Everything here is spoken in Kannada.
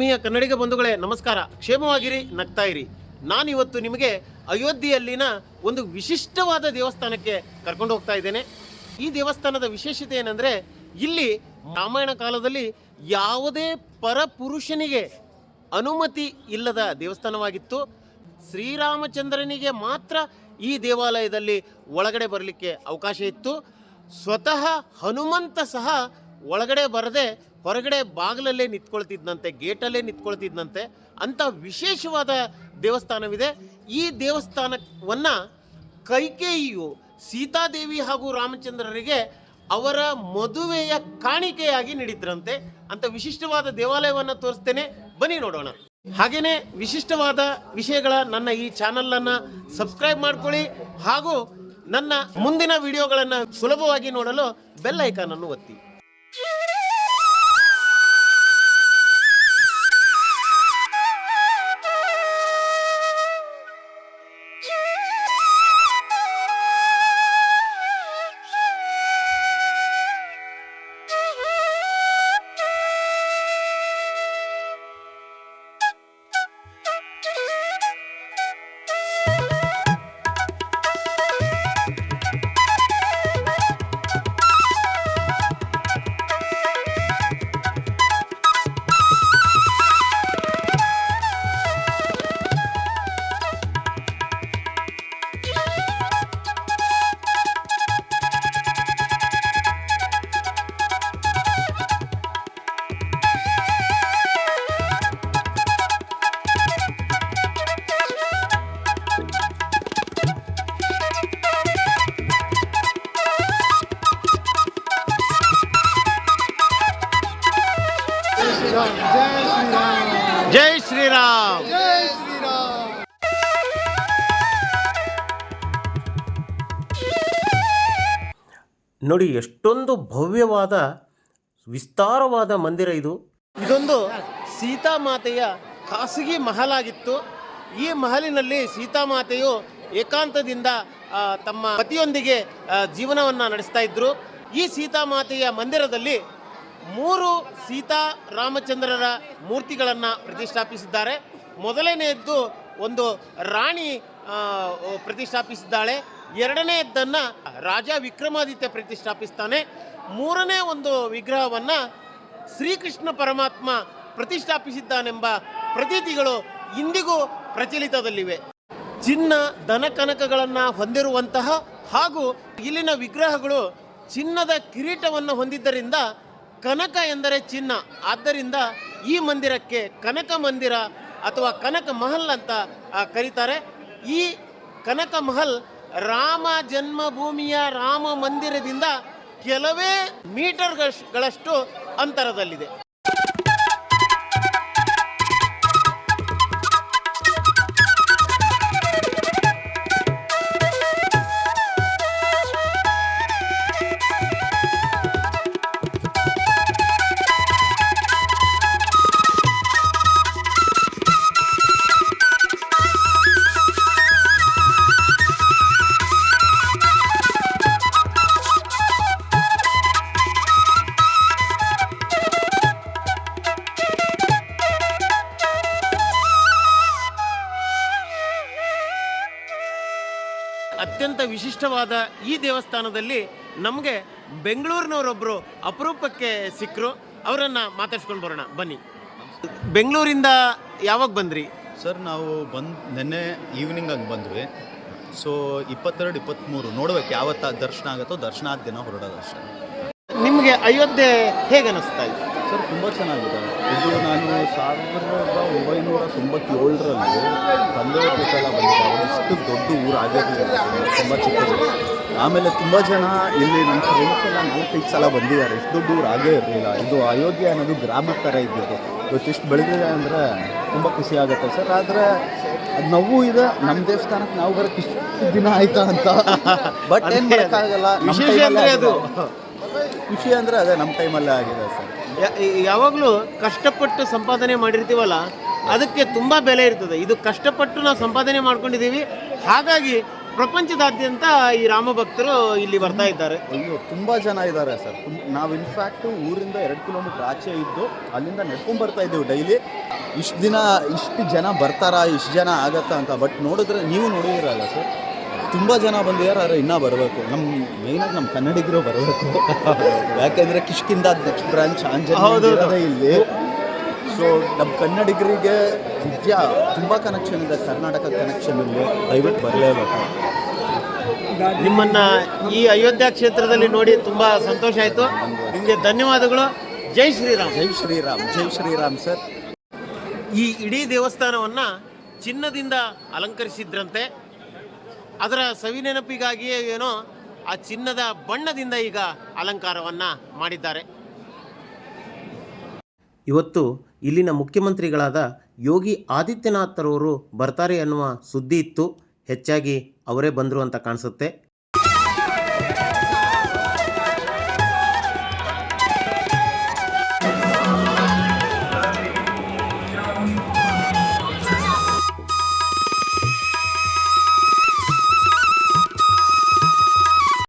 ಆತ್ಮೀಯ ಕನ್ನಡಿಗ ಬಂಧುಗಳೇ, ನಮಸ್ಕಾರ. ಕ್ಷೇಮವಾಗಿರಿ, ನಗ್ತಾ ಇರಿ. ನಾನಿವತ್ತು ನಿಮಗೆ ಅಯೋಧ್ಯೆಯಲ್ಲಿನ ಒಂದು ವಿಶಿಷ್ಟವಾದ ದೇವಸ್ಥಾನಕ್ಕೆ ಕರ್ಕೊಂಡು ಹೋಗ್ತಾ ಇದ್ದೇನೆ. ಈ ದೇವಸ್ಥಾನದ ವಿಶೇಷತೆ ಏನಂದರೆ, ಇಲ್ಲಿ ರಾಮಾಯಣ ಕಾಲದಲ್ಲಿ ಯಾವುದೇ ಪರಪುರುಷನಿಗೆ ಅನುಮತಿ ಇಲ್ಲದ ದೇವಸ್ಥಾನವಾಗಿತ್ತು. ಶ್ರೀರಾಮಚಂದ್ರನಿಗೆ ಮಾತ್ರ ಈ ದೇವಾಲಯದಲ್ಲಿ ಒಳಗಡೆ ಬರಲಿಕ್ಕೆ ಅವಕಾಶ ಇತ್ತು. ಸ್ವತಃ ಹನುಮಂತ ಸಹ ಒಳಗಡೆ ಬರದೆ ಹೊರಗಡೆ ಬಾಗಿಲಲ್ಲೇ ನಿಂತ್ಕೊಳ್ತಿದ್ದಂತೆ ಗೇಟಲ್ಲೇ ನಿಂತ್ಕೊಳ್ತಿದ್ದಂತೆ ಅಂಥ ವಿಶೇಷವಾದ ದೇವಸ್ಥಾನವಿದೆ. ಈ ದೇವಸ್ಥಾನವನ್ನು ಕೈಕೇಯಿಯು ಸೀತಾದೇವಿ ಹಾಗೂ ರಾಮಚಂದ್ರರಿಗೆ ಅವರ ಮದುವೆಯ ಕಾಣಿಕೆಯಾಗಿ ನೀಡಿದ್ರಂತೆ. ಅಂತ ವಿಶಿಷ್ಟವಾದ ದೇವಾಲಯವನ್ನು ತೋರಿಸ್ತೇನೆ. ಬನ್ನಿ ನೋಡೋಣ. ಹಾಗೆಯೇ ವಿಶಿಷ್ಟವಾದ ವಿಷಯಗಳ ನನ್ನ ಈ ಚಾನಲನ್ನು ಸಬ್ಸ್ಕ್ರೈಬ್ ಮಾಡ್ಕೊಳ್ಳಿ ಹಾಗೂ ನನ್ನ ಮುಂದಿನ ವಿಡಿಯೋಗಳನ್ನು ಸುಲಭವಾಗಿ ನೋಡಲು ಬೆಲ್ ಐಕಾನ್ ಅನ್ನು ಒತ್ತಿ. ನೋಡಿ ಎಷ್ಟೊಂದು ಭವ್ಯವಾದ, ವಿಸ್ತಾರವಾದ ಮಂದಿರ ಇದು. ಇದೊಂದು ಸೀತಾಮಾತೆಯ ಖಾಸಗಿ ಮಹಲಾಗಿತ್ತು. ಈ ಮಹಲಿನಲ್ಲಿ ಸೀತಾಮಾತೆಯು ಏಕಾಂತದಿಂದ ತಮ್ಮ ಪತಿಯೊಂದಿಗೆ ಜೀವನವನ್ನು ನಡೆಸ್ತಾ ಇದ್ರು. ಈ ಸೀತಾಮಾತೆಯ ಮಂದಿರದಲ್ಲಿ ಮೂರು ಸೀತಾ ರಾಮಚಂದ್ರರ ಮೂರ್ತಿಗಳನ್ನು ಪ್ರತಿಷ್ಠಾಪಿಸಿದ್ದಾರೆ. ಮೊದಲನೆಯದ್ದು ಒಂದು ರಾಣಿ ಪ್ರತಿಷ್ಠಾಪಿಸಿದ್ದಾಳೆ. ಎರಡನೆಯದ್ದನ್ನು ರಾಜ ವಿಕ್ರಮಾದಿತ್ಯ ಪ್ರತಿಷ್ಠಾಪಿಸ್ತಾನೆ. ಮೂರನೇ ಒಂದು ವಿಗ್ರಹವನ್ನು ಶ್ರೀಕೃಷ್ಣ ಪರಮಾತ್ಮ ಪ್ರತಿಷ್ಠಾಪಿಸಿದ್ದಾನೆಂಬ ಪ್ರತೀತಿಗಳು ಇಂದಿಗೂ ಪ್ರಚಲಿತದಲ್ಲಿವೆ. ಚಿನ್ನ, ದನ ಕನಕಗಳನ್ನು ಹೊಂದಿರುವಂತಹ ಹಾಗೂ ಇಲ್ಲಿನ ವಿಗ್ರಹಗಳು ಚಿನ್ನದ ಕಿರೀಟವನ್ನು ಹೊಂದಿದ್ದರಿಂದ ಕನಕ ಎಂದರೆ ಚಿನ್ನ. ಆದ್ದರಿಂದ ಈ ಮಂದಿರಕ್ಕೆ ಕನಕ ಮಂದಿರ ಅಥವಾ ಕನಕ ಮಹಲ್ ಅಂತ ಕರೀತಾರೆ. ಈ ಕನಕ ಮಹಲ್ ರಾಮ ಜನ್ಮಭೂಮಿಯ ರಾಮ ಮಂದಿರದಿಂದ ಕೆಲವೇ ಮೀಟರ್ಗಳಷ್ಟು ಅಂತರದಲ್ಲಿದೆ. ಅತ್ಯಂತ ವಿಶಿಷ್ಟವಾದ ಈ ದೇವಸ್ಥಾನದಲ್ಲಿ ನಮಗೆ ಬೆಂಗಳೂರಿನವರೊಬ್ಬರು ಅಪರೂಪಕ್ಕೆ ಸಿಕ್ಕರು ಅವರನ್ನು ಮಾತಾಡ್ಸ್ಕೊಂಡು ಬರೋಣ. ಬನ್ನಿ. ಬೆಂಗಳೂರಿಂದ ಯಾವಾಗ ಬಂದ್ರಿ? ಸರ್ ನಾವು ಬಂದು ನಿನ್ನೆ ಈವ್ನಿಂಗ್ ಹಂಗೆ ಬಂದ್ವಿ. ಸೊ ಇಪ್ಪತ್ತೆರಡು ಇಪ್ಪತ್ತ್ಮೂರು ನೋಡ್ಬೇಕು ಯಾವತ್ತ ದರ್ಶನ ಆಗುತ್ತೋ ದರ್ಶನ ಆದ ದಿನ ಹೊರಡೋದು ಅಷ್ಟೇ ನಿಮಗೆ ಅಯೋಧ್ಯೆ ಹೇಗೆ ಅನಿಸ್ತಾ ಇದೆ ಸರ್ ತುಂಬ ಚೆನ್ನಾಗಿದೆ. ಇದು ನಾನು ಸಾವಿರದ ಒಂಬೈನೂರ ತೊಂಬತ್ತೇಳರಲ್ಲಿ ತಂದೆಯವ್ರ ಜೊತೆಲ್ಲ ಬಂದಿದ್ದೆ. ಅವರು ಇಷ್ಟು ದೊಡ್ಡ ಊರು ಆಗಿರಲಿಲ್ಲ ತುಂಬ ಚಿಕ್ಕದು. ಆಮೇಲೆ ತುಂಬ ಜನ ಇಲ್ಲಿ ನಮ್ಮ ಫ್ರೆಂಡ್ಸೆಲ್ಲ ನಾಲ್ಕೈದು ಸಲ ಬಂದಿದ್ದಾರೆ. ಇಷ್ಟು ದೊಡ್ಡ ಊರು ಆಗೇ ಇರಲಿಲ್ಲ. ಇದು ಅಯೋಧ್ಯೆ ಅನ್ನೋದು ಗ್ರಾಮದ ಥರ ಇದ್ದಿದ್ದು ಇವತ್ತು ಇಷ್ಟು ಬೆಳೆದಿದೆ ಅಂದರೆ ತುಂಬ ಖುಷಿ ಆಗುತ್ತೆ ಸರ್. ಆದರೆ ಅದು ನೋವು ಇದೆ. ನಮ್ಮ ದೇವಸ್ಥಾನಕ್ಕೆ ನಾವು ಬರೋಕ್ಕೆ ಇಷ್ಟು ದಿನ ಆಯ್ತಾ ಅಂತ. ಬಟ್ ಏನು ಮಾಡೋಕ್ಕಾಗಲ್ಲ. ಖುಷಿ ಅಂದರೆ ಅದೇ. ನಮ್ಮ ಟೈಮಲ್ಲೇ ಆಗಿದೆ ಸರ್. ಯಾವಾಗಲೂ ಕಷ್ಟಪಟ್ಟು ಸಂಪಾದನೆ ಮಾಡಿರ್ತೀವಲ್ಲ, ಅದಕ್ಕೆ ತುಂಬ ಬೆಲೆ ಇರ್ತದೆ. ಇದು ಕಷ್ಟಪಟ್ಟು ನಾವು ಸಂಪಾದನೆ ಮಾಡ್ಕೊಂಡಿದ್ದೀವಿ. ಹಾಗಾಗಿ ಪ್ರಪಂಚದಾದ್ಯಂತ ಈ ರಾಮ ಭಕ್ತರು ಇಲ್ಲಿ ಬರ್ತಾ ಇದ್ದಾರೆ. ಅಯ್ಯೋ, ತುಂಬ ಜನ ಇದ್ದಾರೆ ಸರ್. ನಾವು ಇನ್ಫ್ಯಾಕ್ಟ್ ಊರಿಂದ ಎರಡು ಕಿಲೋಮೀಟರ್ ಆಚೆ ಇದ್ದು ಅಲ್ಲಿಂದ ನಡ್ಕೊಂಡು ಬರ್ತಾ ಇದ್ದೀವಿ ಡೈಲಿ ಇಷ್ಟು ದಿನ, ಇಷ್ಟು ಜನ ಬರ್ತಾರಾ, ಇಷ್ಟು ಜನ ಆಗತ್ತಾ ಅಂತ ಬಟ್ ನೋಡಿದ್ರೆ ನೀವು ನೋಡಿದಿರಲ್ಲ ಸರ್. ತುಂಬ ಜನ ಬಂದಿದ್ದಾರೆ ಆದರೆ ಇನ್ನೂ ಬರಬೇಕು. ನಮ್ಮ ಮೇಯ್ನಾಗಿ ನಮ್ಮ ಕನ್ನಡಿಗರು ಬರಬೇಕು. ಯಾಕೆಂದರೆ ಕಿಷ್ಕಿಂದ ನೆಕ್ಸ್ಟ್ ಬ್ರಾಂಚ್. ಆಂಜನೇಯ ಇಲ್ಲಿ. ಸೊ ನಮ್ಮ ಕನ್ನಡಿಗರಿಗೆ ನಿತ್ಯ ತುಂಬ ಕನೆಕ್ಷನ್ ಇದೆ. ಕರ್ನಾಟಕ ಕನೆಕ್ಷನ್ ಇಲ್ಲಿ ದಯವಿಟ್ಟು ಬರಲೇಬೇಕು. ನಿಮ್ಮನ್ನು ಈ ಅಯೋಧ್ಯ ಕ್ಷೇತ್ರದಲ್ಲಿ ನೋಡಿ ತುಂಬ ಸಂತೋಷ ಆಯಿತು. ನಿಮಗೆ ಧನ್ಯವಾದಗಳು. ಜೈ ಶ್ರೀರಾಮ್. ಜೈ ಶ್ರೀರಾಮ್. ಜೈ ಶ್ರೀರಾಮ್ ಸರ್ ಈ ಇಡೀ ದೇವಸ್ಥಾನವನ್ನು ಚಿನ್ನದಿಂದ ಅಲಂಕರಿಸಿದ್ರಂತೆ. ಅದರ ಸವಿನೆನಪಿಗಾಗಿಯೇ ಏನೋ ಆ ಚಿನ್ನದ ಬಣ್ಣದಿಂದ ಈಗ ಅಲಂಕಾರವನ್ನ ಮಾಡಿದ್ದಾರೆ. ಇವತ್ತು ಇಲ್ಲಿನ ಮುಖ್ಯಮಂತ್ರಿಗಳಾದ ಯೋಗಿ ಆದಿತ್ಯನಾಥರವರು ಬರ್ತಾರೆ ಅನ್ನುವ ಸುದ್ದಿ ಇತ್ತು. ಹೆಚ್ಚಾಗಿ ಅವರೇ ಬಂದರು ಅಂತ ಕಾಣಿಸುತ್ತೆ.